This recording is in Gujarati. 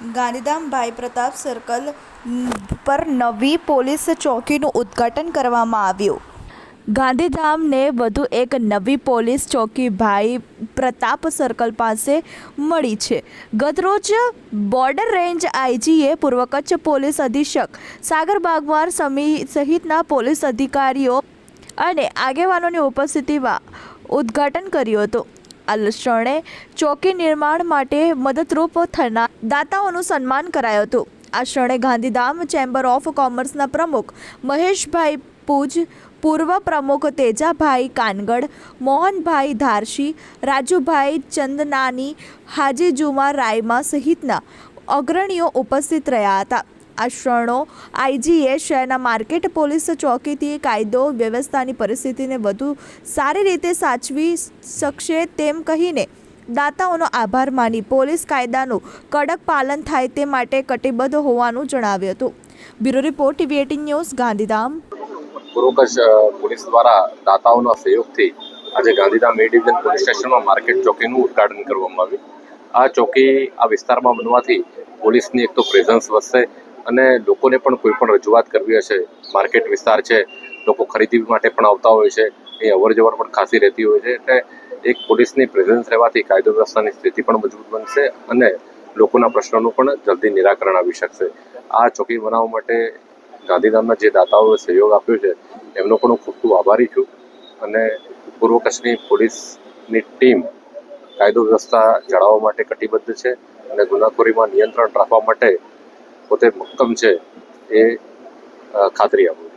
ગાંધીધામ ભાઈ પ્રતાપ સર્કલ પર નવી પોલીસ ચોકીનું ઉદ્ઘાટન કરવામાં આવ્યું. ગાંધીધામને વધુ એક નવી પોલીસ ચોકી ભાઈ પ્રતાપ સર્કલ પાસે મળી છે. ગતરોજ બોર્ડર રેન્જ આઈજીએ પૂર્વ કચ્છ પોલીસ અધિક્ષક સાગર બાગવાર સમી સહિતના પોલીસ અધિકારીઓ અને આગેવાનોની ઉપસ્થિતિમાં ઉદ્ઘાટન કર્યું હતું. આ ક્ષણે ચોકી નિર્માણ માટે મદદરૂપ થનાર દાતાઓનું સન્માન કરાયું હતું. આ ક્ષણે ગાંધીધામ ચેમ્બર ઓફ કોમર્સના પ્રમુખ મહેશભાઈ પૂજ, પૂર્વ પ્રમુખ તેજાભાઈ કાનગડ, મોહનભાઈ ધારશી, રાજુભાઈ ચંદનાની હાજી જુમા રાયમા સહિતના અગ્રણીઓ ઉપસ્થિત રહ્યા હતા. આ ક્ષણો આઈજીએ શહેરના માર્કેટ પોલીસ ચોકીથી કાયદો, વ્યવસ્થાની પરિસ્થિતિને વધુ સારી રીતે સાચવી શકશે તેમ કહીને દાતાઓનો આભાર માની પોલીસ કાયદાનું કડક પાલન થાય તે માટે કટિબદ્ધ હોવાનું જણાવ્યું હતું. Bureau report TV eighteen news, Gandhidham. પૂર્વકશ police દ્વારા દાતાઓના સહયોગથી આજે ગાંધીધામ એ ડિવિઝન પોલીસ સ્ટેશનમાં માર્કેટ ચોકીનું ઉદઘાટન કરવામાં આવ્યું. આ ચોકી આ વિસ્તારમાં બનવાથી પોલીસની એક તો પ્રેઝન્સ વધશે અને લોકોને પણ કોઈ પણ રજૂઆત કરવી હશે, માર્કેટ વિસ્તાર છે, લોકો ખરીદી માટે પણ આવતા હોય છે, એ અવર જવર પણ ખાસી રહેતી હોય છે, એટલે એક પોલીસની પ્રેઝન્સ રહેવાથી કાયદો વ્યવસ્થાની સ્થિતિ પણ મજબૂત બનશે અને લોકોના પ્રશ્નોનું પણ જલ્દી નિરાકરણ આવી શકશે. આ ચોકી બનાવવા માટે ગાંધીધામના જે દાતાઓએ સહયોગ આપ્યો છે, એમનો પણ હું ખૂબ ખૂબ આભારી છું અને પૂર્વ કચ્છની પોલીસની ટીમ કાયદો વ્યવસ્થા જાળવવા માટે કટિબદ્ધ છે અને ગુનાખોરીમાં નિયંત્રણ રાખવા માટે પોતે મક્કમ છે એ ખાતરી આપું